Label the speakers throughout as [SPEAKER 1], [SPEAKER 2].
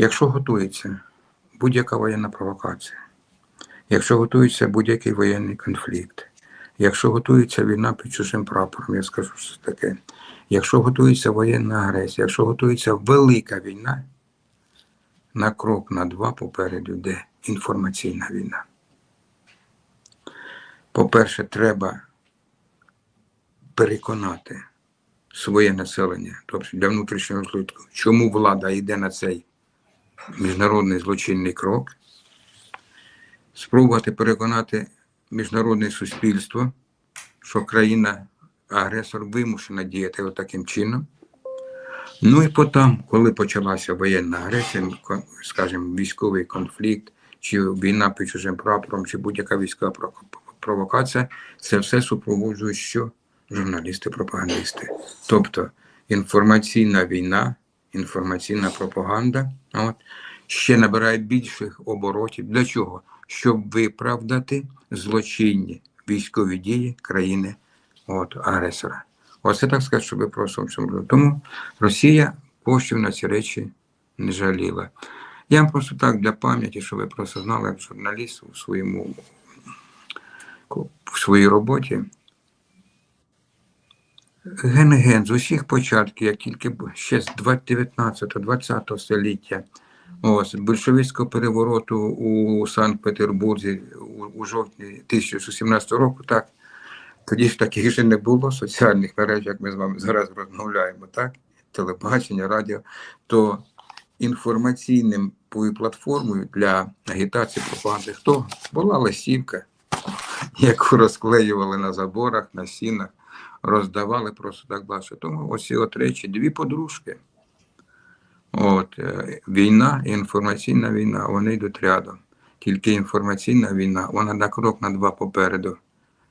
[SPEAKER 1] Якщо готується будь-яка воєнна провокація, якщо готується будь-який воєнний конфлікт, якщо готується війна під чужим прапором, я скажу що таке, якщо готується воєнна агресія, якщо готується велика війна, на крок на два попереду йде інформаційна війна. По-перше, треба переконати своє населення, тобто для внутрішнього розвитку, чому влада йде на цей міжнародний злочинний крок, спробувати переконати міжнародне суспільство, що країна-агресор вимушена діяти отаким чином. Ну і потім, коли почалася воєнна агресія, скажімо, військовий конфлікт, чи війна під чужим прапором, чи будь-яка військова провокація, це все супроводжують що? Журналісти-пропагандисти. Тобто інформаційна війна, інформаційна пропаганда от, ще набирає більших оборотів. Для чого? Щоб виправдати злочинні військові дії країни от, агресора. Оце так сказати, щоб ви просто цьому. Тому Росія коштів на ці речі не жаліла. Я просто так для пам'яті, щоб ви просто знали, як журналіст у своєму в своїй роботі. Ген-ген з усіх початків, як тільки ще з 19-20 століття, ось большевицького перевороту у Санкт-Петербурзі у, у жовтні 1917 року, так, тоді ж таких же не було соціальних мереж, як ми з вами зараз розмовляємо, так? Телебачення, радіо, то інформаційним платформою для агітації пропаганди хто? Була листівка, яку розклеювали на заборах, на стінах, роздавали просто так далі. Тому ось от речі, дві подружки. От, е, війна і інформаційна війна, вони йдуть рядом. Тільки інформаційна війна, вона на крок на два попереду,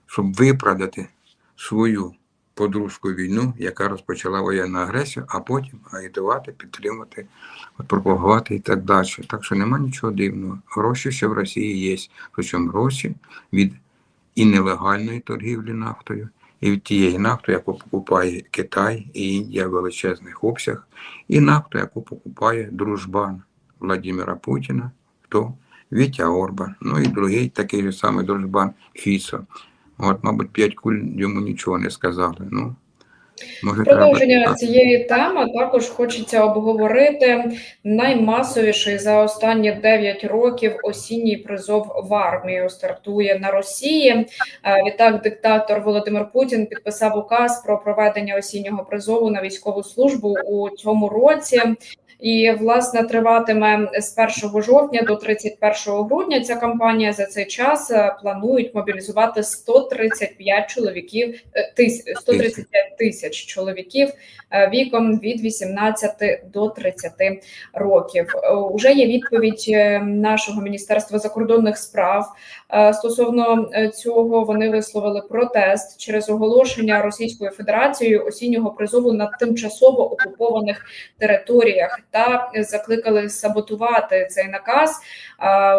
[SPEAKER 1] щоб виправдати свою подружку війну, яка розпочала воєнну агресію, а потім агітувати, підтримати, пропагувати і так далі. Так що нема нічого дивного. Гроші ще в Росії є. Причому гроші від і нелегальної торгівлі нафтою, і від тієї нафти, яку покупає Китай і Індія в величезних обсяг, і нафту, яку покупає дружбан Владимира Путіна, хто Вітя Орбан, ну і другий такий же самий дружбан Фісо. От, мабуть, п'ять куль йому нічого не сказали. Ну, може,
[SPEAKER 2] Продовження
[SPEAKER 1] треба.
[SPEAKER 2] цієї теми також хочеться обговорити наймасовіший за останні 9 років осінній призов в армію стартує на Росії. Е, Відтак, диктатор Володимир Путін підписав указ про проведення осіннього призову на військову службу у цьому році. І власне триватиме з 1 жовтня до 31 грудня. Ця кампанія за цей час е, планують мобілізувати 135 чоловіків, е, тис- 135 тисяч чоловіків е, віком від 18 до 30 років. Е, Уже є відповідь е, нашого міністерства закордонних справ е, стосовно е, цього. Вони висловили протест через оголошення Російською Федерацією осіннього призову на тимчасово окупованих територіях та закликали саботувати цей наказ,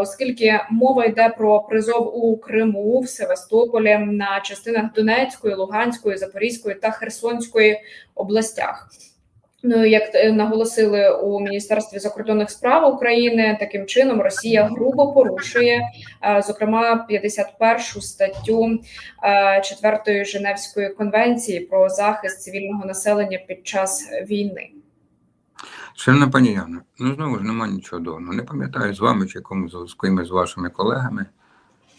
[SPEAKER 2] оскільки мова йде про призов у Криму, в Севастополі, на частинах Донецької, Луганської, Запорізької та Херсонської областях. Ну, як е, наголосили у Міністерстві закордонних справ України, таким чином Росія грубо порушує, зокрема, 51 статтю 4 Женевської конвенції про захист цивільного населення під час війни.
[SPEAKER 1] Шановна пані Яна, ну знову ж немає нічого дивного. Не пам'ятаю з вами чи з кимось з вашими колегами.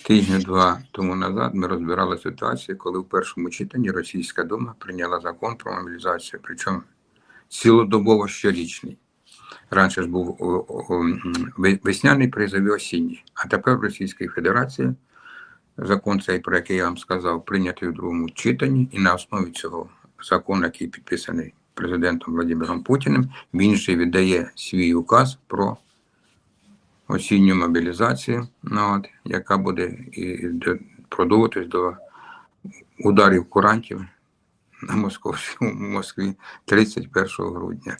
[SPEAKER 1] Тижня-два тому назад ми розбирали ситуацію, коли в першому читанні Російська Дума прийняла закон про мобілізацію, причому цілодобово щорічний. Раніше ж був весняний призов і осінній, а тепер в Російській Федерації закон цей, про який я вам сказав, прийнятий у другому читанні, і на основі цього закону, який підписаний президентом Владимиром Путіним, він же віддає свій указ про осінню мобілізацію, ну, от, яка буде і продовжуватись до ударів курантів на Москві 31 грудня.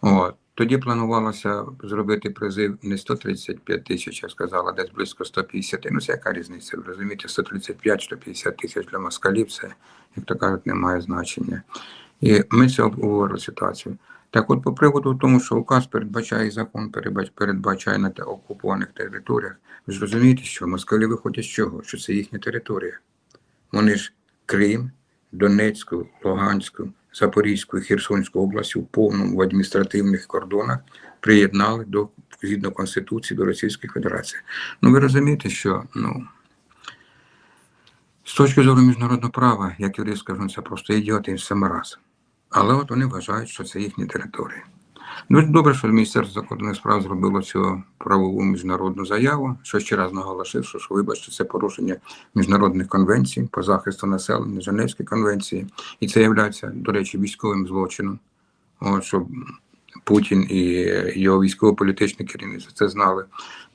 [SPEAKER 1] От. Тоді планувалося зробити призив не 135 тисяч, я сказала, десь близько 150. Ну, це яка різниця? Ви розумієте, 135-150 тисяч для москалів, це, як то кажуть, не має значення. І ми це обговорили ситуацію. Так от, по приводу тому, що указ передбачає закон передбачає на окупованих територіях, ви ж розумієте, що москалі виходять з чого? Що це їхня територія. Вони ж Крим, Донецьку, Луганську, Запорізьку Херсонську області в повному в адміністративних кордонах приєднали до згідно Конституції до Російської Федерації. Ну ви розумієте, що ну, з точки зору міжнародного права, як юрист скажу, це просто ідіоти і самораз. Але от вони вважають, що це їхні території. Дуже добре, що Міністерство закордонних справ зробило цю правову міжнародну заяву, що ще раз наголосив, що, що вибачте, це порушення міжнародних конвенцій по захисту населення, Женевської конвенції, і це є, до речі, військовим злочином. От, щоб Путін і його військово-політичне керівництво це знали.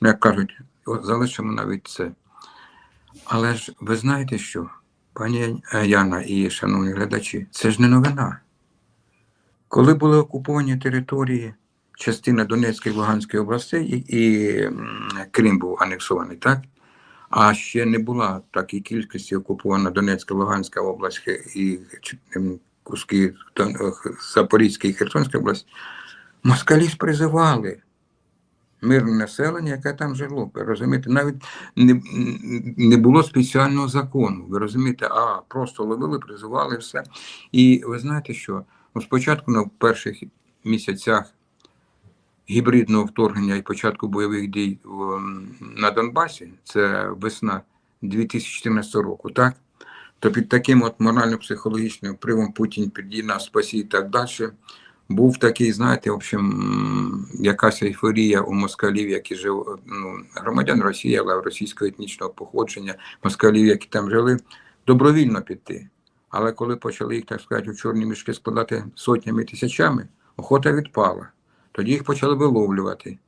[SPEAKER 1] Ну, як кажуть, залишимо навіть це. Але ж ви знаєте що, пані Яна і шановні глядачі, це ж не новина. Коли були окуповані території, частина Донецької Луганської областей, і, і Крим був анексований, так? А ще не була такій кількості окупована Донецька, Луганська область і куски е, Запорізька і Херсонська область, москалі призивали мирне населення, яке там жило. Ви розумієте, навіть не, не було спеціального закону. Ви розумієте, а просто ловили, призивали все. І ви знаєте що? Ну, спочатку на перших місяцях гібридного вторгнення і початку бойових дій на Донбасі, це весна 2014 року, так? То під таким от морально-психологічним впливом Путін підійде нас спасі і так далі. Був такий, знаєте, в общем, якась ейфорія у москалів, які жили, ну, громадян Росії, але російського етнічного походження, москалів, які там жили, добровільно піти. Але коли почали їх, так сказати, у чорні мішки складати сотнями тисячами, охота відпала. Тоді їх почали виловлювати,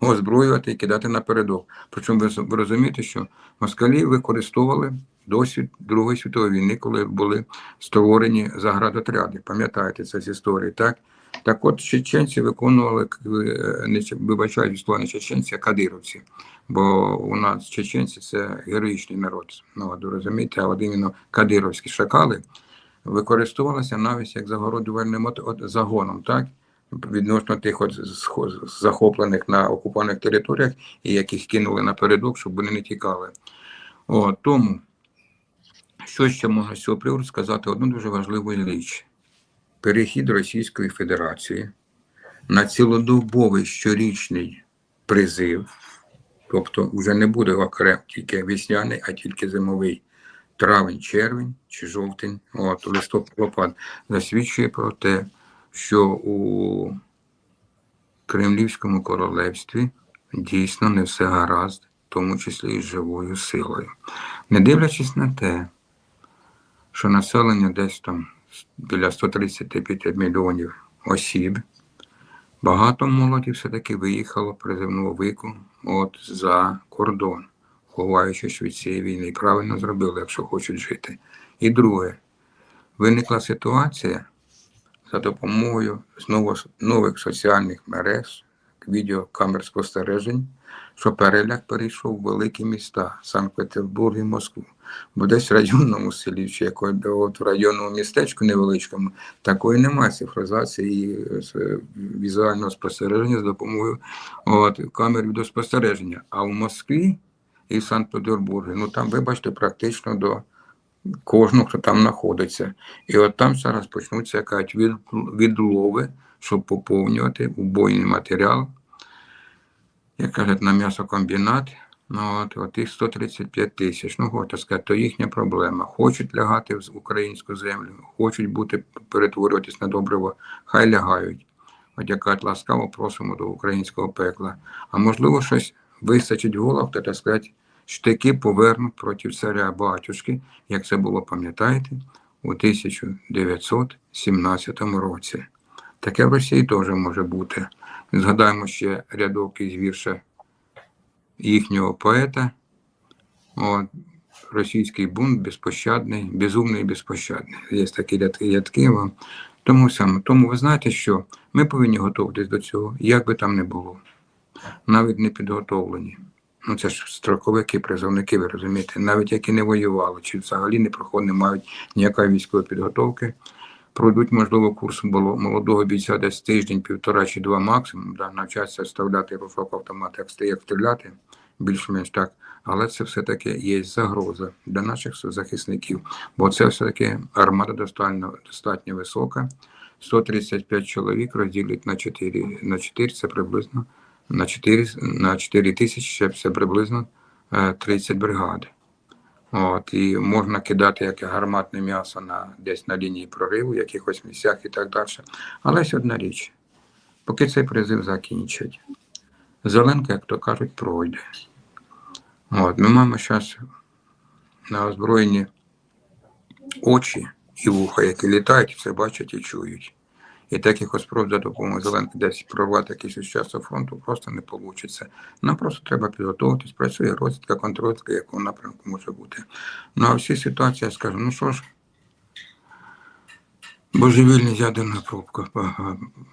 [SPEAKER 1] озброювати і кидати напередок. Причому ви, розумієте, що москалі використовували досвід Другої світової війни, коли були створені заградотряди. Пам'ятаєте це з історії, так? Так от чеченці виконували, е, не вибачають слова не чеченці, а кадировці. Бо у нас чеченці це героїчний народ. Ну, от розумієте, а от іменно кадировські шакали використовувалися навіть як загородувальним от, от загоном, так? Відносно тих от захоплених на окупованих територіях і яких кинули напередок, щоб вони не тікали. О, тому, що ще можна з цього приводу сказати одну дуже важливу річ. Перехід Російської Федерації на цілодобовий щорічний призив, тобто вже не буде окремо тільки весняний, а тільки зимовий травень, червень чи жовтень, от листопад, засвідчує про те, що у Кремлівському королевстві дійсно не все гаразд, в тому числі і живою силою. Не дивлячись на те, що населення десь там біля 135 мільйонів осіб, багато молоді все-таки виїхало призивного віку от за кордон, ховаючись від цієї війни. І правильно зробили, якщо хочуть жити. І друге, виникла ситуація за допомогою знову нових соціальних мереж, відеокамер спостережень, що переляк перейшов в великі міста Санкт-Петербург і Москву. Бо десь в районному селі чи от в районному містечку невеличкому такої немає цифризації і е, візуального спостереження з допомогою от, камер відеоспостереження. А в Москві і в Санкт-Петербурзі, ну там, вибачте, практично до кожного, хто там знаходиться. І от там зараз почнуться якась відлови, щоб поповнювати убойний матеріал, як кажуть, на м'ясокомбінат. Ну, от, от їх 135 тисяч. Ну, хочете сказати, то їхня проблема. Хочуть лягати в українську землю, хочуть бути перетворюватись на добриво, хай лягають. От яка ласкаво просимо до українського пекла. А можливо, щось вистачить в головах, то, так сказати, штики повернуть проти царя батюшки, як це було, пам'ятаєте, у 1917 році. Таке в Росії теж може бути. Згадаємо ще рядок із вірша їхнього поета. От, російський бунт безпощадний, безумний і безпощадний. Є такі рядки, вам. Тому саме, тому ви знаєте, що ми повинні готуватись до цього, як би там не було. Навіть не підготовлені. Ну це ж строковики, призовники, ви розумієте, навіть які не воювали, чи взагалі не проходили, не мають ніякої військової підготовки. Пройдуть, можливо, курс молодого бійця десь тиждень, півтора чи два максимум, да, навчаться вставляти рушок автомат, як стрі- як стріляти, більш-менш так. Але це все-таки є загроза для наших захисників, бо це все-таки армада достатньо, достатньо висока. 135 чоловік розділять на 4, на 4 це приблизно на 4, на 4 тисячі, це приблизно е, 30 бригад. От, і можна кидати як гарматне м'ясо на, десь на лінії прориву, в якихось місцях і так далі. Але ось одна річ, поки цей призив закінчать, Зеленка, як то кажуть, пройде. От, ми маємо зараз на озброєнні очі і вуха, які літають, все бачать і чують. І таких ось спроб за допомогою Зеленки десь прорвати якийсь участок фронту просто не вийде. Нам просто треба підготуватись, працює розвідка, контррозвідка, якого напрямку може бути. Ну а всі ситуації я скажу, ну що ж, божевільні з ядерною пробкою,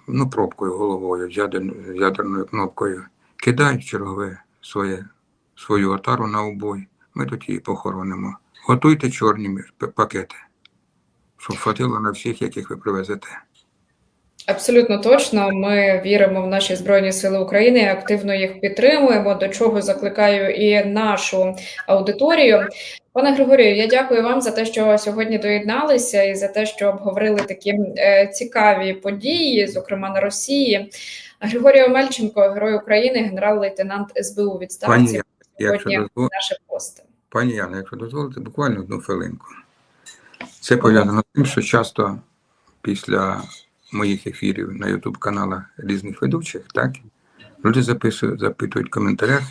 [SPEAKER 1] ну пробкою головою, з ядер- з ядерною кнопкою, кидають чергове своє, свою отару на обой, ми тут її похоронимо. Готуйте чорні пакети, щоб хватило на всіх, яких ви привезете.
[SPEAKER 2] Абсолютно точно. Ми віримо в наші збройні сили України, і активно їх підтримуємо. До чого закликаю і нашу аудиторію. Пане Григорію, я дякую вам за те, що сьогодні доєдналися, і за те, що обговорили такі е, цікаві події, зокрема на Росії. Григорій Омельченко, герой України, генерал-лейтенант СБУ відставці.
[SPEAKER 1] якщо
[SPEAKER 2] Сьогодні
[SPEAKER 1] дозволите,
[SPEAKER 2] наші пости.
[SPEAKER 1] Пані Яна, якщо дозволите, буквально одну хвилинку. Це пов'язано з тим, що часто після моїх ефірів на Ютуб каналах різних ведучих, так, люди записують, запитують в коментарях,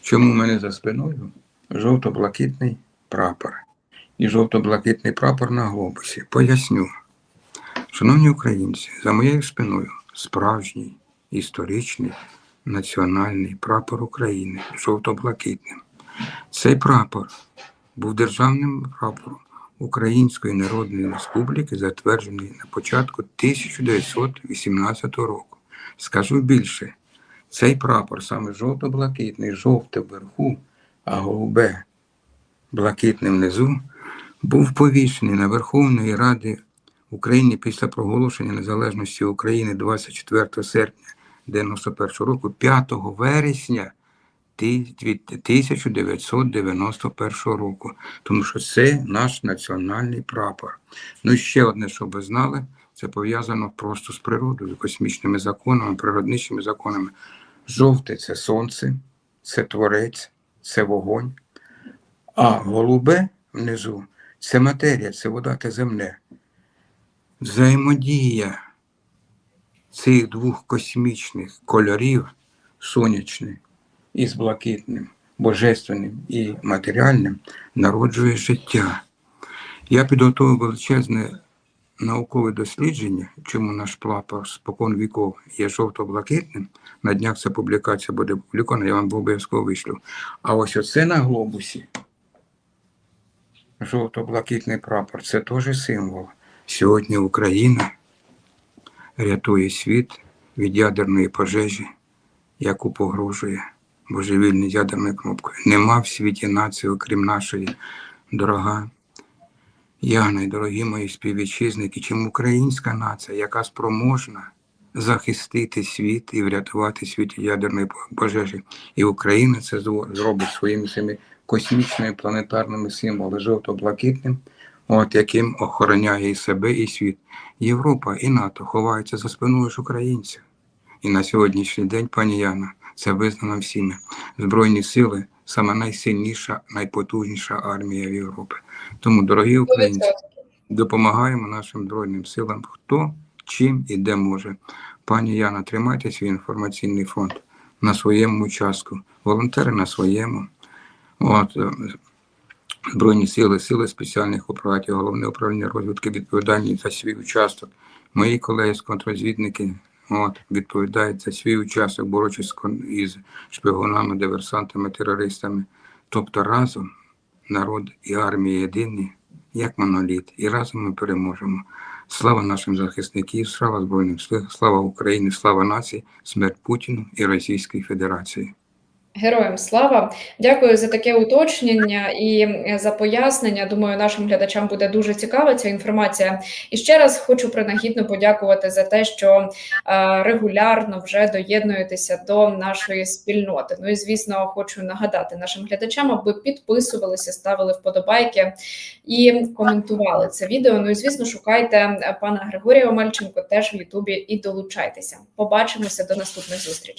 [SPEAKER 1] чому в мене за спиною жовто-блакитний прапор і жовто-блакитний прапор на глобусі. Поясню. Шановні українці, за моєю спиною справжній історичний національний прапор України жовто-блакитним. Цей прапор був державним прапором Української Народної Республіки, затверджений на початку 1918 року. Скажу більше, цей прапор саме жовто-блакитний, жовте вверху, а голубе блакитне внизу, був повішений на Верховної Ради України після проголошення незалежності України 24 серпня 1991 року, 5 вересня 1991 року, тому що це наш національний прапор. Ну і ще одне, щоб ви знали, це пов'язано просто з природою, космічними законами, природничими законами. Жовте це сонце, це творець, це вогонь, а голубе внизу це матерія, це вода та земля. Взаємодія цих двох космічних кольорів, сонячний із блакитним, божественним і матеріальним, народжує життя. Я підготував величезне наукове дослідження, чому наш прапор спокон віков є жовто-блакитним. На днях ця публікація буде опублікована, я вам обов'язково вишлю. А ось оце на глобусі. Жовто-блакитний прапор це теж символ. Сьогодні Україна рятує світ від ядерної пожежі, яку погрожує божевільною ядерною кнопкою. Нема в світі нації, окрім нашої, дорога Яна, дорогі мої співвітчизники, чим українська нація, яка спроможна захистити світ і врятувати світ ядерної пожежі. І Україна це зро- зробить своїми цими космічними планетарними символами жовто-блакитним, от яким охороняє і себе, і світ. Європа і НАТО ховаються за спиною ж українців. І на сьогоднішній день, пані Яна, це визнано всіми. Збройні сили саме найсильніша, найпотужніша армія в Європі. Тому, дорогі українці, допомагаємо нашим збройним силам, хто чим і де може. Пані Яна, тримайте свій інформаційний фонд на своєму участку, волонтери на своєму. От, е, Збройні сили, сили спеціальних операцій, головне управління розвідки відповідальні за свій участок. Мої колеги з контрозвідники от, відповідає за свій учасник борючись із шпигунами, диверсантами, терористами. Тобто разом народ і армія єдині, як моноліт, і разом ми переможемо. Слава нашим захисникам, слава Збройним силам, слава Україні, слава нації, смерть Путіну і Російській Федерації.
[SPEAKER 2] Героям слава! Дякую за таке уточнення і е, за пояснення. Думаю, нашим глядачам буде дуже цікава ця інформація. І ще раз хочу принагідно подякувати за те, що е, регулярно вже доєднуєтеся до нашої спільноти. Ну і звісно, хочу нагадати нашим глядачам, аби підписувалися, ставили вподобайки і коментували це відео. Ну і звісно, шукайте е, пана Григорія Омельченко теж в Ютубі і долучайтеся. Побачимося до наступних зустрічей.